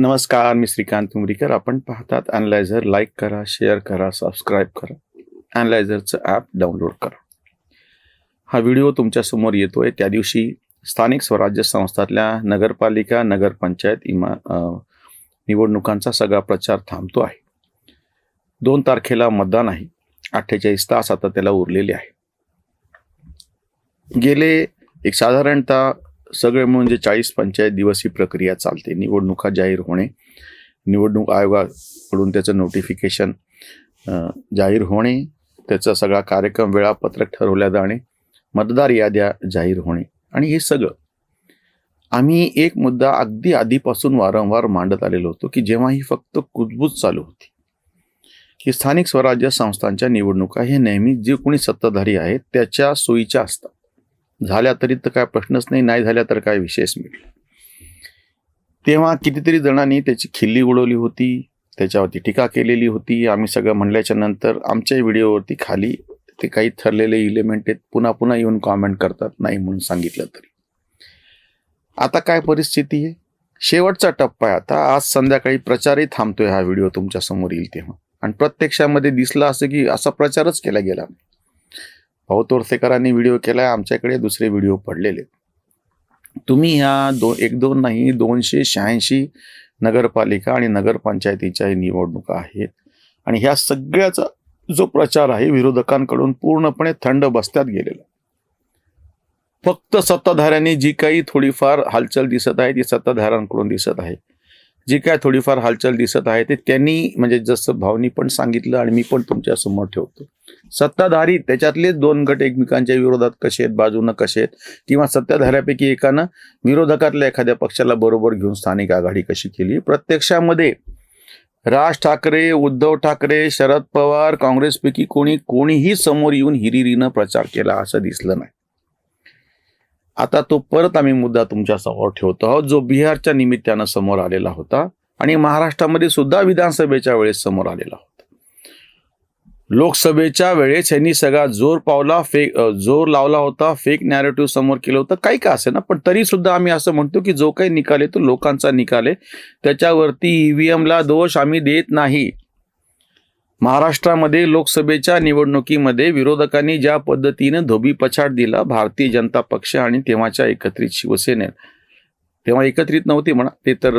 नमस्कार मी श्रीकांत उमरीकर. आपण पाहतात अनलायझर लाईक करा शेअर करा सबस्क्राईब करा. अनलायझरचं ॲप डाउनलोड करा. हा व्हिडिओ तुमच्यासमोर येतो आहे त्या दिवशी स्थानिक स्वराज्य संस्थातल्या नगरपालिका नगरपंचायत इमा निवडणुकांचा सगळा प्रचार थांबतो आहे. दोन तारखेला मतदान आहे. अठ्ठेचाळीस तास आता त्याला उरलेले आहे. गेले एक साधारणतः सगळे म्हणजे चाळीस पंचायत दिवस ही प्रक्रिया चालते. निवडणुका जाहीर होणे निवडणूक आयोगाकडून त्याचं नोटिफिकेशन जाहीर होणे त्याचा सगळा कार्यक्रम वेळापत्रक ठरवल्या जाणे मतदार याद्या जाहीर होणे आणि हे सगळं. आम्ही एक मुद्दा अगदी आधीपासून वारंवार मांडत आलेलो होतो की जेव्हा ही फक्त कुजबूज चालू होती की स्थानिक स्वराज्य संस्थांच्या निवडणुका हे नेहमी जे कोणी सत्ताधारी आहेत त्याच्या सोयीच्या असतात. झाल्या तरी तर काय प्रश्नच नाही नाही झाल्या तर काय विशेष मिळेल. तेव्हा कितीतरी जणांनी त्याची खिल्ली उडवली होती त्याच्यावरती टीका केलेली होती. आम्ही सगळं म्हणल्याच्या नंतर आमच्या व्हिडिओवरती खाली ते काही ठरलेले इलिमेंट आहेत पुन्हा पुन्हा येऊन कॉमेंट करतात नाही म्हणून सांगितलं तरी. आता काय परिस्थिती आहे? शेवटचा टप्पा आहे आता. आज संध्याकाळी प्रचारही थांबतोय हा व्हिडिओ तुमच्यासमोर येईल तेव्हा. आणि प्रत्यक्षामध्ये दिसला असं की असा प्रचारच केला गेला भाऊ तोरसेकरांनी व्हिडिओ आहे आमच्याकडे दुसरे व्हिडिओ पडलेले. तुम्ही ह्या दो एक दोन नाही दोनशे शहाऐंशी नगरपालिका आणि नगरपंचायतीच्या निवडणुका आहेत. आणि ह्या सगळ्याचा जो प्रचार आहे विरोधकांकडून पूर्णपणे थंड बस्त्यात गेलेला. फक्त सत्ताधाऱ्यांनी जी काही थोडीफार हालचाल दिसत आहे ती सत्ताधाऱ्यांकडून दिसत आहे. जी काय थोडीफार हालचाल दिसत आहे ते त्यांनी म्हणजे जसं भावनी पण सांगितलं आणि मी पण तुमच्यासमोर ठेवतो. सत्ताधारी त्याच्यातलेच दोन गट एकमेकांच्या विरोधात कसे आहेत बाजूनं कसे आहेत? किंवा सत्ताधाऱ्यापैकी एकानं विरोधकातल्या एखाद्या पक्षाला बरोबर घेऊन स्थानिक आघाडी कशी केली? प्रत्यक्षामध्ये राज ठाकरे उद्धव ठाकरे शरद पवार काँग्रेसपैकी कोणी कोणीही समोर येऊन हिरिरीनं प्रचार केला असं दिसलं नाही. आता तो परत आम्ही मुद्दा तुमच्यासमोर ठेवतो आहोत जो बिहारच्या निमित्तानं समोर आलेला होता आणि महाराष्ट्रामध्ये सुद्धा विधानसभेच्या वेळेस समोर आलेला होता. लोकसभेच्या वेळेस यांनी सगळा जोर पावला फेक जोर लावला होता फेक नॅरेटिव्ह समोर केलं होतं. काही का असे ना पण तरी सुद्धा आम्ही असं म्हणतो की जो काही निकाल आहे तो लोकांचा निकाल आहे. त्याच्यावरती ईव्हीएमला दोष आम्ही देत नाही. महाराष्ट्रामध्ये लोकसभेच्या निवडणुकीमध्ये विरोधकांनी ज्या पद्धतीनं धोबी पछाड दिला भारतीय जनता पक्ष आणि तेव्हाच्या एकत्रित शिवसेनेत तेव्हा एकत्रित नव्हती म्हणा ते तर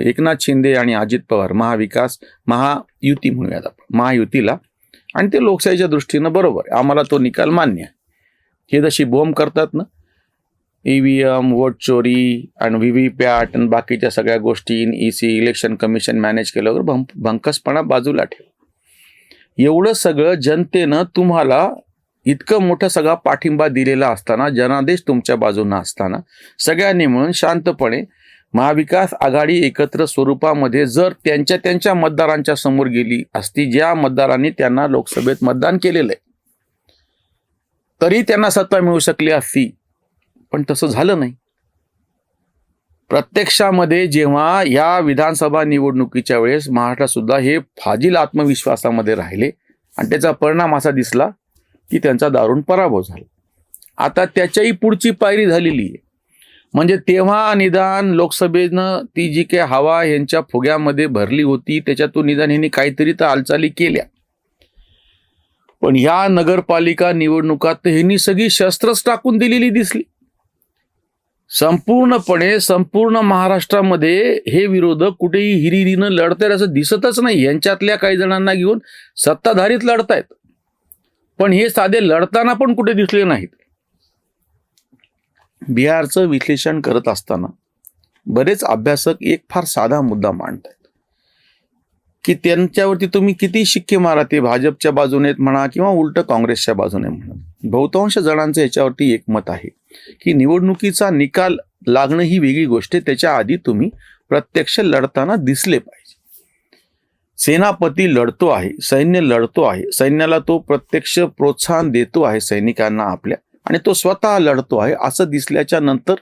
एकनाथ शिंदे आणि अजित पवार महाविकास महायुती म्हणूयात आपण. महायुतीला. आणि ते लोकशाहीच्या दृष्टीनं बरोबर आम्हाला तो निकाल मान्य आहे. हे जशी बोंब करतात ना ईव्हीएम वोट चोरी आणि व्ही व्ही पॅट आणि बाकीच्या सगळ्या गोष्टी E C Election Commission manage केलं वगैरे भं भंकसपणा बाजूला ठेव. एवढं सगळं जनतेनं तुम्हाला इतकं मोठं सगळा पाठिंबा दिलेला असताना जनादेश तुमच्या बाजूनं असताना सगळ्यांनी मिळून शांतपणे महाविकास आघाडी एकत्र स्वरूपामध्ये जर त्यांच्या त्यांच्या मतदारांच्या समोर गेली असती ज्या मतदारांनी त्यांना लोकसभेत मतदान केलेलं आहे तरी त्यांना सत्ता मिळू शकली असती. पण तसं झालं नाही. प्रत्यक्षामध्ये जेव्हा या विधानसभा निवडणुकीच्या वेळेस महाराष्ट्रात सुद्धा हे फाजील आत्मविश्वासामध्ये राहिले आणि त्याचा परिणाम असा दिसला की त्यांचा दारुण पराभव झाला. आता त्याच्याही पुढची पायरी झालेली आहे. म्हणजे तेव्हा निदान लोकसभेनं ती जी काही हवा यांच्या फुग्यामध्ये भरली होती त्याच्यातून निदान यांनी काहीतरी तर हालचाली केल्या. पण ह्या नगरपालिका निवडणुकात ह्यांनी सगळी शस्त्रच टाकून दिलेली दिसली. संपूर्णपणे संपूर्ण महाराष्ट्रामध्ये हे विरोधक कुठेही हिरिरीनं लढतायत असं दिसतच नाही. यांच्यातल्या काही जणांना घेऊन सत्ताधारीत लढतायत. पण हे साधे लढताना पण कुठे दिसले नाहीत. बिहारचं विश्लेषण करत असताना बरेच अभ्यासक एक फार साधा मुद्दा मांडतात की त्यांच्यावरती तुम्ही किती शिक्के मारा ते भाजपच्या बाजूने म्हणा किंवा उलट काँग्रेसच्या बाजूने म्हणा. बहुतांश जणांचं याच्यावरती एकमत आहे की निवडणुकीचा निकाल लागणं ही वेगळी गोष्ट आहे. त्याच्या आधी तुम्ही प्रत्यक्ष लढताना दिसले पाहिजे. सेनापती लढतो आहे सैन्य लढतो आहे. सैन्याला तो प्रत्यक्ष प्रोत्साहन देतो आहे. सैनिकांना आपल्या आणि तो स्वतः लढतो आहे. असं दिसल्याच्या नंतर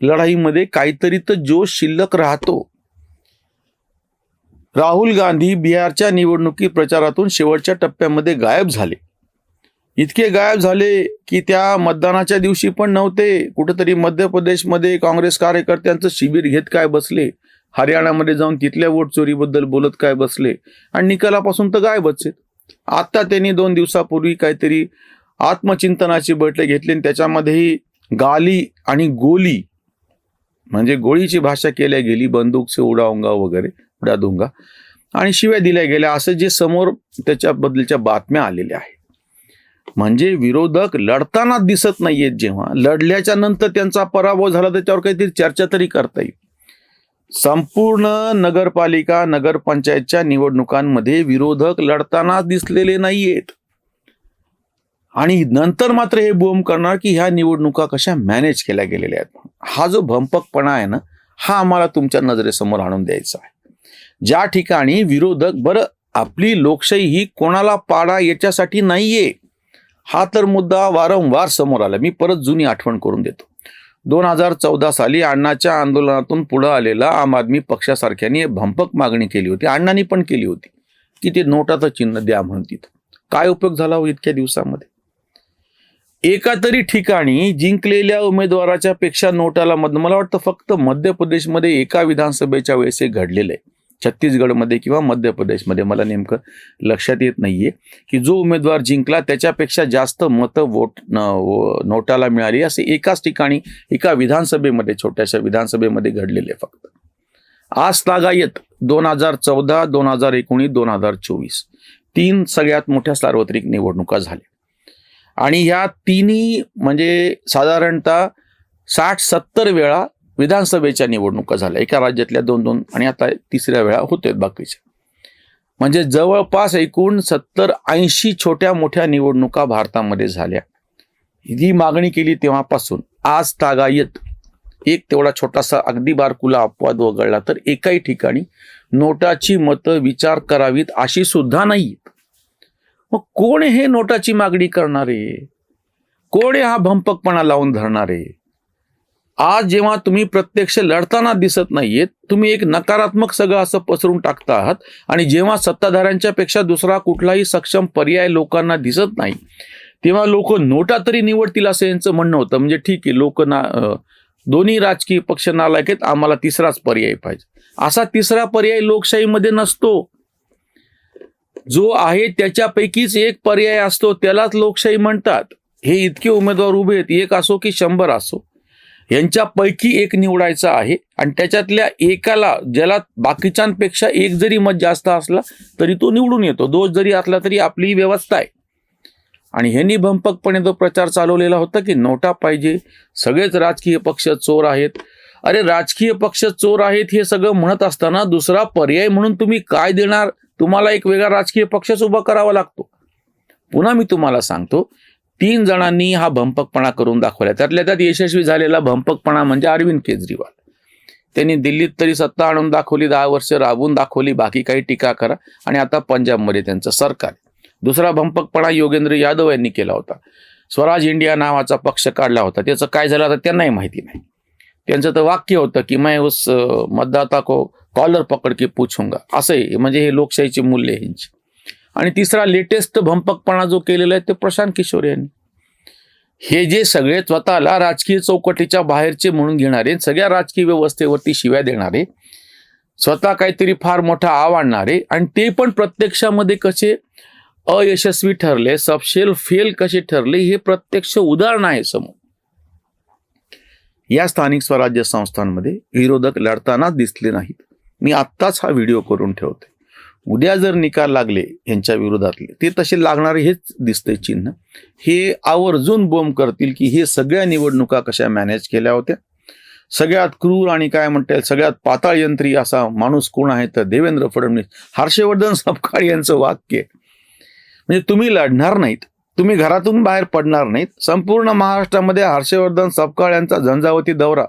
लढाईमध्ये काहीतरी तर जोश शिल्लक राहतो. राहुल गांधी बिहारच्या निवडणुकी प्रचारातून शेवटच्या टप्प्यामध्ये गायब झाले. इतके गायब झाले की त्या मतदानाच्या दिवशी पण नव्हते. कुठेतरी मध्य प्रदेशमध्ये काँग्रेस कार्यकर्त्यांचं शिबिर घेत काय बसले? हरियाणामध्ये जाऊन तिथल्या वोट चोरीबद्दल बोलत काय बसले? आणि निकालापासून तर गायबच आहेत. आता त्यांनी दोन दिवसापूर्वी काहीतरी आत्मचिंतनाची बैठक घेतली आणि त्याच्यामध्येही गाली आणि गोली म्हणजे गोळीची भाषा केल्या गेली बंदूक से वगैरे उडादुंगा आणि शिव्या दिल्या गेल्या. असं जे समोर त्याच्याबद्दलच्या बातम्या आलेल्या आहेत. म्हणजे विरोधक लढताना दिसत नाहीयेत जेव्हा. लढल्याच्या नंतर त्यांचा पराभव झाला त्याच्यावर काहीतरी चर्चा तरी करता येईल. संपूर्ण नगरपालिका नगरपंचायतच्या निवडणुकांमध्ये विरोधक लढताना दिसलेले नाहीयेत. आणि नंतर मात्र हे बोम करणार की ह्या निवडणुका कशा मॅनेज केल्या गेलेल्या आहेत. हा जो भंपकपणा आहे ना हा आम्हाला तुमच्या नजरेसमोर आणून द्यायचा आहे. ज्या ठिकाणी विरोधक बरं आपली लोकशाही ही कोणाला पाडा याच्यासाठी नाहीये हा तर मुद्दा वारंवार समोर आला. मी परत जुनी आठवण करून देतो. दोन हजार चौदा साली अण्णाच्या आंदोलनातून पुढे आलेला आम आदमी पक्षासारख्याने भंपक मागणी केली होती. अण्णांनी पण केली होती की ते नोटाचं चिन्ह द्या म्हणून तिथं. काय उपयोग झाला हो इतक्या दिवसामध्ये? एका तरी ठिकाणी जिंकलेल्या उमेदवाराच्या पेक्षा नोटाला मत मला वाटतं फक्त मध्य प्रदेशमध्ये एका विधानसभेच्या वेळेस हे घडलेलं आहे. छत्तीसगडमध्ये किंवा मध्य प्रदेशमध्ये मला नेमकं लक्षात येत नाहीये की जो उमेदवार जिंकला त्याच्यापेक्षा जास्त मतं वोट न- नोटाला मिळाली. असे एकाच ठिकाणी एका विधानसभेमध्ये छोट्याशा विधानसभेमध्ये घडलेले फक्त. आज तागायत दोन हजार चौदा दोन हजार एकोणीस दोन हजार चोवीस. तीन सगळ्यात मोठ्या सार्वत्रिक निवडणुका झाल्या. आणि ह्या तिन्ही म्हणजे साधारणतः साठ सत्तर वेळा विधानसभेच्या निवडणुका झाल्या. एका राज्यातल्या दोन दोन आणि आता तिसऱ्या वेळा होते बाकीच्या. म्हणजे जवळपास एकूण सत्तर ऐंशी छोट्या मोठ्या निवडणुका भारतामध्ये झाल्या. ही मागणी केली तेव्हापासून. आज तागायत. एक तेवढा छोटासा अगदी बारकुला अपवाद वगळला तर एकाही ठिकाणी नोटाची मतं विचार करावीत अशी सुद्धा नाहीत. मग कोण हे नोटाची मागणी करणारे? कोण हा भंपकपणा लावून धरणारे? आज जेव्हा तुम्ही प्रत्यक्ष लढताना दिसत नाहीयेत तुम्ही एक नकारात्मक सगळं असं पसरून टाकता आहात आणि जेव्हा सत्ताधाऱ्यांच्या पेक्षा दुसरा कुठलाही सक्षम पर्याय लोकांना दिसत नाही तेव्हा लोक नोटा तरी निवडतील असं यांचं म्हणणं होतं. म्हणजे ठीक आहे लोक ना दोन्ही राजकीय पक्ष नालायक आहेत आम्हाला तिसराच पर्याय पाहिजे. असा तिसरा पर्याय लोकशाहीमध्ये नसतो. जो आहे त्याच्यापैकीच एक पर्याय असतो त्यालाच लोकशाही म्हणतात. हे इतके उमेदवार उभे आहेत एक असो की शंभर असो. यांच्यापैकी एक निवडायचा आहे आणि त्याच्यातल्या एकाला ज्याला बाकीच्यांपेक्षा एक जरी मत जास्त असला तरी तो निवडून येतो. दोष जरी असला तरी आपली व्यवस्था आहे. आणि ह्यांनी भंपकपणे तो प्रचार चालवलेला होता की नोटा पाहिजे सगळेच राजकीय पक्ष चोर आहेत. अरे राजकीय पक्ष चोर आहेत हे सगळं म्हणत असताना दुसरा पर्याय म्हणून तुम्ही काय देणार? तुम्हाला एक वेगळा राजकीय पक्षच उभा करावा लागतो. पुन्हा मी तुम्हाला सांगतो तीन जणांनी हा भंपकपणा करून दाखवला. त्यातल्या त्यात यशस्वी झालेला भंपकपणा म्हणजे अरविंद केजरीवाल. त्यांनी दिल्लीत तरी सत्ता आणून दाखवली दहा वर्ष राबवून दाखवली बाकी काही टीका करा आणि आता पंजाबमध्ये त्यांचं सरकार दुसरा भंपकपणा योगेंद्र यादव यांनी केला होता. स्वराज इंडिया नावाचा पक्ष काढला होता. त्याचं काय झालं आता त्यांनाही माहिती नाही. त्यांचं तर वाक्य होतं की मैं उस मतदाता को कॉलर पकड के पूछूंगा. असं आहे म्हणजे हे लोकशाहीचे मूल्य ह्यांचे आणि तिसरा लेटेस्ट भंपकपणा जो केलेला आहे ते प्रशांत किशोर यांनी. हे जे सगळे स्वतःला राजकीय चौकटीच्या बाहेरचे म्हणून घेणारे सगळ्या राजकीय व्यवस्थेवरती शिव्या देणारे स्वतः काहीतरी फार मोठा आव आणणारे आणि ते पण प्रत्यक्षामध्ये कसे अयशस्वी ठरले सबशेल फेल कसे ठरले हे प्रत्यक्ष उदाहरण आहे समोर. या स्थानिक स्वराज्य संस्थांमध्ये विरोधक लढताना दिसले नाहीत. मी आत्ताच हा व्हिडिओ करून ठेवते. उद्या जर निकाल लागले यांच्या विरोधातले ते तसे लागणारे हेच दिसते चिन्ह. हे आवर्जून बोंब करतील की हे सगळ्या निवडणुका कशा मॅनेज केल्या होत्या? सगळ्यात क्रूर आणि काय म्हणता येईल सगळ्यात पाताळ यंत्री असा माणूस कोण आहे तर देवेंद्र फडणवीस. हर्षवर्धन सपकाळ यांचं वाक्य म्हणजे तुम्ही लढणार नाहीत. तुम्ही घरातून बाहेर पडणार नाहीत. संपूर्ण महाराष्ट्रामध्ये हर्षवर्धन सपकाळ यांचा झंझावती दौरा.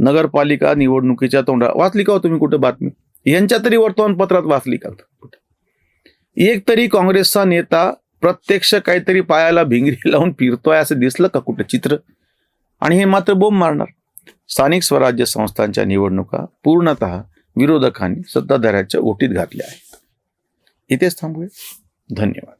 नगरपालिका निवडणुकीच्या तोंडा वाचली का हो तुम्ही कुठे बातमी? यांच्या तरी वर्तमानपत्रात वाचली का? एक तरी काँग्रेसचा नेता प्रत्यक्ष काहीतरी पायाला भिंगरी लावून फिरतोय असं दिसलं का कुठं चित्र? आणि हे मात्र बोंब मारणार. स्थानिक स्वराज्य संस्थांच्या निवडणुका पूर्णतः विरोधकांनी सत्ताधाऱ्याच्या ओटीत घातल्या आहेत. इथेच थांबूया. धन्यवाद.